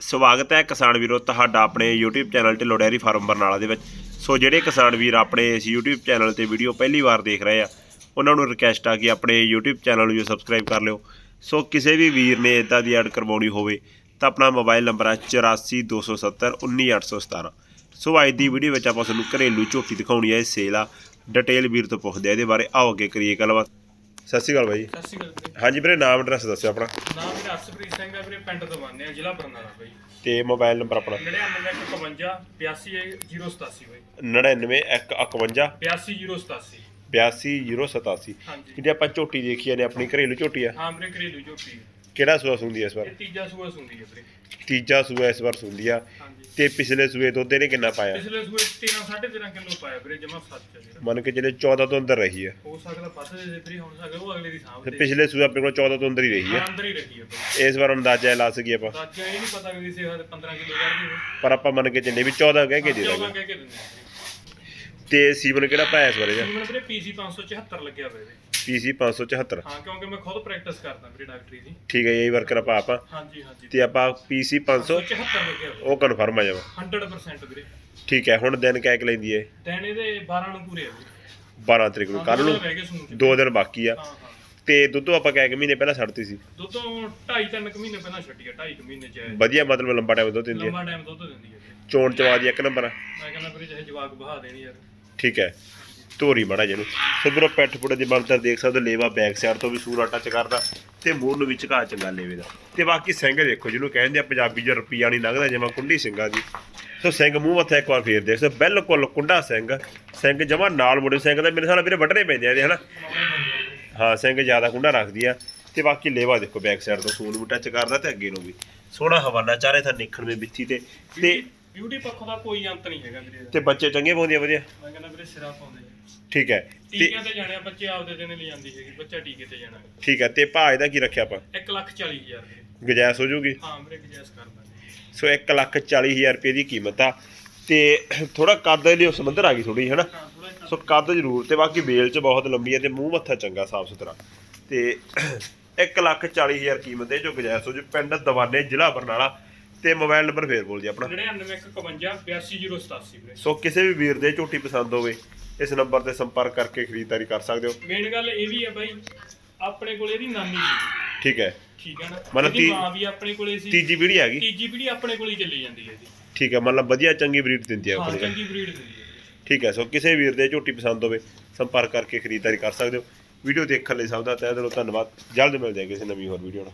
ਸਵਾਗਤ ਹੈ ਕਿਸਾਨ ਵੀਰੋ ਤੁਹਾਡਾ ਆਪਣੇ YouTube channel Dhillon dairy farm Barnala ਦੇ ਵਿੱਚ। ਸੋ ਜਿਹੜੇ ਕਿਸਾਨ ਵੀਰ ਆਪਣੇ ਇਸ YouTube ਚੈਨਲ ਤੇ ਵੀਡੀਓ ਪਹਿਲੀ ਵਾਰ ਦੇਖ ਰਹੇ ਆ, ਉਹਨਾਂ ਨੂੰ ਰਿਕਵੈਸਟ ਆ ਕਿ ਆਪਣੇ YouTube ਚੈਨਲ ਨੂੰ ਸਬਸਕ੍ਰਾਈਬ ਕਰ ਲਿਓ। ਸੋ ਕਿਸੇ ਵੀ ਵੀਰ ਨੇ ਇਦਾਂ ਦੀ ਐਡ ਕਰਵਾਉਣੀ ਹੋਵੇ, ਤਾਂ ਆਪਣਾ ਮੋਬਾਈਲ ਨੰਬਰ ਹੈ 8427 19817 ਸੋ ਅੱਜ ਦੀ ਵੀਡੀਓ ਵਿੱਚ ਆਪਾਂ ਤੁਹਾਨੂੰ ਘਰੇਲੂ ਝੋਟੀ ਦਿਖਾਉਣੀ ਹੈ ਇਹ ਸੇਲ ਆ। ਡਿਟੇਲ ਵੀਰ ਤੋਂ ਪੁੱਛਦੇ ਆ, ਇਹਦੇ ਬਾਰੇ। ਆਓ ਅੱਗੇ ਕਰੀਏ ਗੱਲਬਾਤ। ਸਤਿ ਸ਼੍ਰੀ ਅਕਾਲ ਬਾਈ। ਸਤਿ ਸ਼੍ਰੀ ਅਕਾਲ ਵੀਰੇ। ਹਾਂਜੀ ਵੀਰੇ ਨਾਮ ਐਡਰੈਸ ਦੱਸਿਓ ਆਪਣਾ। ਨਾਮ ਮੇਰਾ ਅਰਸ਼ਪ੍ਰੀਤ ਸਿੰਘ ਹੈ ਵੀਰੇ ਪਿੰਡ ਤੋਂ ਬੰਦੇ ਆ ਜ਼ਿਲ੍ਹਾ ਬਰਨਾਲਾ ਬਾਈ। ਤੇ ਮੋਬਾਈਲ ਨੰਬਰ ਆਪਣਾ। 9951 82087 ਬਾਈ। 99151 82087 82087 ਹਾਂਜੀ। ਜਿਹੜੇ ਆਪਾਂ ਝੋਟੀ ਦੇਖੀ ਨੇ ਆਪਣੀ ਘਰੇਲੂ ਝੋਟੀ ਆ। ਹਾਂ ਵੀਰੇ ਘਰੇਲੂ ਝੋਟੀ ਕਿਹੜਾ ਸੂਆ ਸੁੰਦੀ ਇਸ ਵਾਰ? ਇਹ ਤੀਜਾ ਸੂਆ ਸੁੰਦੀ ਹੈ ਵੀਰੇ। ਤੀਜਾ ਸੂਆ ਇਸ ਵਾਰ ਸੁੰਦੀ ਆ। ਹਾਂਜੀ। ਤੇ ਪਿਛਲੇ ਸੂਏ ਦੁੱਧ ਇਹਨੇ ਕਿੰਨਾ ਪਾਇਆ? ਪਿਛਲੇ ਸੂਏ 13 13.5 ਕਿਲੋ ਪਾਇਆ ਵੀਰੇ ਜਮਾ ਸੱਚ ਹੈ ਵੀਰੇ ਮੰਨ ਕੇ ਜਿਹੜੇ 14 ਤੋਂ ਅੰਦਰ ਰਹੀ ਆ। ਹੋ ਸਕਦਾ ਵੱਧ ਦੇ ਦੇ ਵੀਰੇ ਹੋ ਸਕਦਾ ਉਹ ਅਗਲੇ ਦੀ ਸਾਂਭ ਤੇ ਪਿਛਲੇ ਸੂਆ ਆਪਣੇ ਕੋਲ 14 ਤੋਂ ਅੰਦਰ ਹੀ ਰਹੀ ਹਾਂ, ਅੰਦਰ ਹੀ ਰਹੀ ਹੈ ਇਸ ਵਾਰ ਅੰਦਾਜ਼ਾ ਲਾ ਸਕੀਏ ਆਪਾਂ। ਅੱਜ ਇਹ ਨਹੀਂ ਪਤਾ ਕਿ ਕਿਸੇ ਹੱਦ 15 ਕਿਲੋ ਕਰ ਦੇ ਪਰ ਆਪਾਂ ਮੰਨ ਕੇ ਚੱਲੇ ਵੀ 14 ਕਹਿ ਕੇ ਦੇ ਦਾਂਗੇ। 14 ਕਹਿ ਕੇ ਦਿੰਦੇ ਆ। ਤੇ ਸੀਵਨ ਕਿਹੜਾ ਪਾਇਆ ਇਸ ਵਾਰ ਇਹਦਾ? ਵੀਰੇ ਵੀਰੇ ਪੀਸੀ 574 ਲੱਗਿਆ ਵੀਰੇ ਪੀਸੀ 574 ਹਾਂ ਕਿਉਂਕਿ ਮੈਂ ਖੁਦ ਪ੍ਰੈਕਟਿਸ ਕਰਦਾ ਵੀਰੇ ਡਾਕਟਰੀ ਦੀ। ਠੀਕ ਹੈ ਇਹ ਵਰਕਰ ਆਪਾਂ ਆਪਾਂ ਹਾਂਜੀ ਹਾਂਜੀ। ਤੇ ਆਪਾਂ ਪੀਸੀ 500 75 ਲੱਗਿਆ ਹੋਇਆ ਉਹ ਕਨਫਰਮ ਆ ਜਾਵਾ 100% ਵੀਰੇ। ਠੀਕ ਹੈ ਹੁਣ ਦਿਨ ਕਹਿ ਕੇ ਲੈਂਦੀ ਏ ਦਿਨ ਇਹਦੇ 12 ਨੂੰ ਪੂਰੇ ਆ ਵੀਰੇ। 12 ਤਰੀਕ ਨੂੰ ਕੱਲ ਨੂੰ ਰਹਿ ਗਏ ਸੂਣ ਚ। ਦੋ ਦਿਨ ਬਾਕੀ ਆ। ਹਾਂ ਹਾਂ। ਤੇ ਦੁੱਧੋਂ ਆਪਾਂ ਕਹਿ ਕੇ ਮਹੀਨੇ ਪਹਿਲਾਂ ਛੱਡਤੀ ਸੀ। ਦੁੱਧੋਂ 2.5 3 ਮਹੀਨੇ ਪਹਿਲਾਂ ਛੱਡੀ ਆ 2.5 ਮਹੀਨੇ ਚ ਆਇਆ। ਵਧੀਆ ਮਤਲਬ ਲੰਬਾ ਟਾਈਮ ਦੁੱਧ ਦਿੰਦੀ ਹੈ ਲੰਮਾ ਟਾਈਮ ਦੁੱਧ ਦਿੰਦੀ ਹੈ ਵੀਰੇ। ਚੋਣ ਚਵਾ ਦੀ ਇੱਕ ਨੰਬਰ ਆ। ਮੈਂ ਕਹਿੰਦਾ ਵੀਰੇ ਚਾਹੇ ਜਵਾਕ ਬਹਾ ਦੇਣੀ ਯਾਰ। ਠੀਕ ਹੈ। ਧੋਰੀ ਮਾੜਾ ਜਿਹਨੂੰ ਸੋ ਵੀਰੋ ਪੈਠ ਪੁੜੇ ਦੀ ਬਣਤਰ ਦੇਖ ਸਕਦੇ ਹੋ, ਲੇਵਾ ਬੈਕ ਸਾਈਡ ਤੋਂ ਵੀ ਸੂਰਾ ਟੱਚ ਕਰਦਾ ਤੇ ਮੂੰਹ ਨੂੰ ਵੀ ਝਕਾ ਚੰਗਾ ਲੇਵੇ ਦਾ। ਤੇ ਬਾਕੀ ਸਿੰਘ ਦੇਖੋ ਜਿਹਨੂੰ ਕਹਿੰਦੇ ਆ ਪੰਜਾਬੀ ਚ ਰੁਪਈਆ ਨਹੀਂ ਲੰਘਦਾ ਜਿਵੇਂ ਕੁੰਡੀ ਸਿੰਘਾਂ ਦੀ। ਸੋ ਸਿੰਘ ਮੂੰਹ ਮੱਥਾ ਇੱਕ ਵਾਰ ਫੇਰ ਦੇਖ ਸਕਦੇ ਹੋ, ਬਿਲਕੁਲ ਕੁੰਡਾ ਸਿੰਘ। ਸਿੰਘ ਜਮਾ ਨਾਲ ਮੁੰਡੇ ਸਿੰਘ ਦਾ ਮੇਰੇ ਸਾਲ ਵੀਰੇ ਵੱਢਣੇ ਪੈਂਦੇ ਆ ਇਹਦੇ ਹਨਾ? ਹਾਂ ਸਿੰਘ ਜ਼ਿਆਦਾ ਕੁੰਡਾ ਰੱਖਦੀ ਆ। ਤੇ ਬਾਕੀ ਲੇਵਾ ਦੇਖੋ ਬੈਕ ਸਾਈਡ ਤੋਂ ਸੂਰ ਨੂੰ ਟੱਚ ਕਰਦਾ ਤੇ ਅੱਗੇ ਨੂੰ ਵੀ। ਸੋਹਣਾ ਹਵਾਨਾ ਚਾਰੇ ਥਾਂ ਨਿਖਣ ਵਿੱਚ ਬਿੱਥੀ ਤੇ। ਤੇ ਬਿਊਟੀ ਪੱਖੋਂ ਦਾ ਕੋਈ ਅੰਤ ਨਹੀਂ ਹੈਗਾ ਵੀਰੇ ਇਹਦਾ। ਤੇ ਬੱਚੇ ਚੰਗੇ ਪਾਉਂਦੇ ਆ ਵਧੀਆ? ਮੈਂ ਕਹਿੰਦਾ ਵੀਰੇ ਸਿਰਾ ਪਾਉਂਦੇ। ਆ। ਠੀਕ ਹੈ। ਤੇ ਟੀਕਿਆਂ ਤੇ ਜਾਣਿਆ ਬੱਚੇ ਆਪਦੇ ਦਿਨ ਲਈ ਜਾਂਦੀ ਹੈਗੀ ਬੱਚਾ ਟੀਕੇ ਤੇ ਜਾਣਾ। ਠੀਕ ਹੈ ਤੇ ਭਾਅ ਇਹਦਾ ਕੀ ਰੱਖਿਆ ਆਪਾਂ? 1 ਲੱਖ 40 ਹਜ਼ਾਰ ਵੀਰੇ। ਗੁਜਾਇਸ਼ ਹੋ ਜੂਗੀ ਹਾਂ ਵੀਰੇ ਗਜੈਸ ਕਰਦਾ ਸੋ 1 ਲੱਖ 40 ਹਜ਼ਾਰ ਰੁਪਏ ਦੀ ਕੀਮਤ ਆ। ਤੇ ਥੋੜਾ ਕੱਦ ਦੇ ਲਈ ਉਸ ਮੰਦਰ ਆ ਗਈ ਥੋੜੀ ਹਨਾ? ਹਾਂ ਥੋੜਾ ਸੋ ਕੱਦ ਜ਼ਰੂਰ ਤੇ ਬਾਕੀ ਬੇਲ ਚ ਬਹੁਤ ਲੰਬੀ ਹੈ ਤੇ ਮੂੰਹ ਮੱਥਾ ਚੰਗਾ ਸਾਫ਼ ਸੁਥਰਾ। ਤੇ 1 ਲੱਖ 40 ਹਜ਼ਾਰ ਕੀਮਤ ਹੈ ਜੋ ਗੁਜਾਇਸ਼ ਹੋ ਜੂ। ਪਿੰਡ ਦਵਾਨੇ ਜ਼ਿਲ੍ਹਾ ਬਰਨਾਲਾ ਤੇ ਮੋਬਾਈਲ ਨੰਬਰ ਫੇਰ ਬੋਲ ਜੀ ਆਪਣਾ। 9951 82087 ਵੀਰੇ। ਸੋ ਕਿਸੇ ਵੀ ਵੀਰ ਦੇ ਝੋਟੀ ਪਸੰਦ ਹੋਵੇ ਇਸ ਨੰਬਰ ਤੇ ਸੰਪਰਕ ਕਰਕੇ ਖਰੀਦਦਾਰੀ ਕਰ ਸਕਦੇ ਹੋ। ਮੇਨ ਗੱਲ ਇਹ ਵੀ ਹੈ ਬਾਈ ਆਪਣੇ ਕੋਲ ਇਹਦੀ ਨਾਨੀ ਸੀ ਠੀਕ ਹੈ। ਠੀਕ ਹੈ ਨਾ? ਮਤਲਬ ਇਹਦੀ ਤੀ- ਮਾਂ ਵੀ ਆਪਣੇ ਕੋਲੇ ਸੀ। ਤੀਜੀ ਪੀੜ੍ਹੀ ਆ ਗਈ। ਤੀਜੀ ਪੀੜੀ ਆਪਣੇ ਕੋਲ ਹੀ ਚੱਲੀ ਜਾਂਦੀ ਹੈ ਇਹਦੀ ਠੀਕ ਹੈ ਮਤਲਬ ਵਧੀਆ ਚੰਗੀ ਬਰੀਡ ਦਿੰਦੀ ਹੈ ਹਾਂ ਆਪਣੀ ਚੰਗੀ ਬਰੀਡ ਦਿੰਦੀ ਹੈ ਠੀਕ ਹੈ ਸੋ ਕਿਸੇ ਵੀਰ ਦੇ ਝੋਟੀ ਪਸੰਦ ਹੋਵੇ ਸੰਪਰਕ ਕਰਕੇ ਖਰੀਦਦਾਰੀ ਕਰ ਸਕਦੇ ਹੋ। ਵੀਡੀਓ ਦੇਖਣ ਲਈ ਸਭ ਦਾ ਤਹਿ ਦਿਲੋਂ ਧੰਨਵਾਦ। ਜਲਦ ਮਿਲਦੇ ਹਾਂ ਕਿਸੇ ਨਵੀਂ ਹੋਰ ਵੀਡੀਓ ਨਾਲ।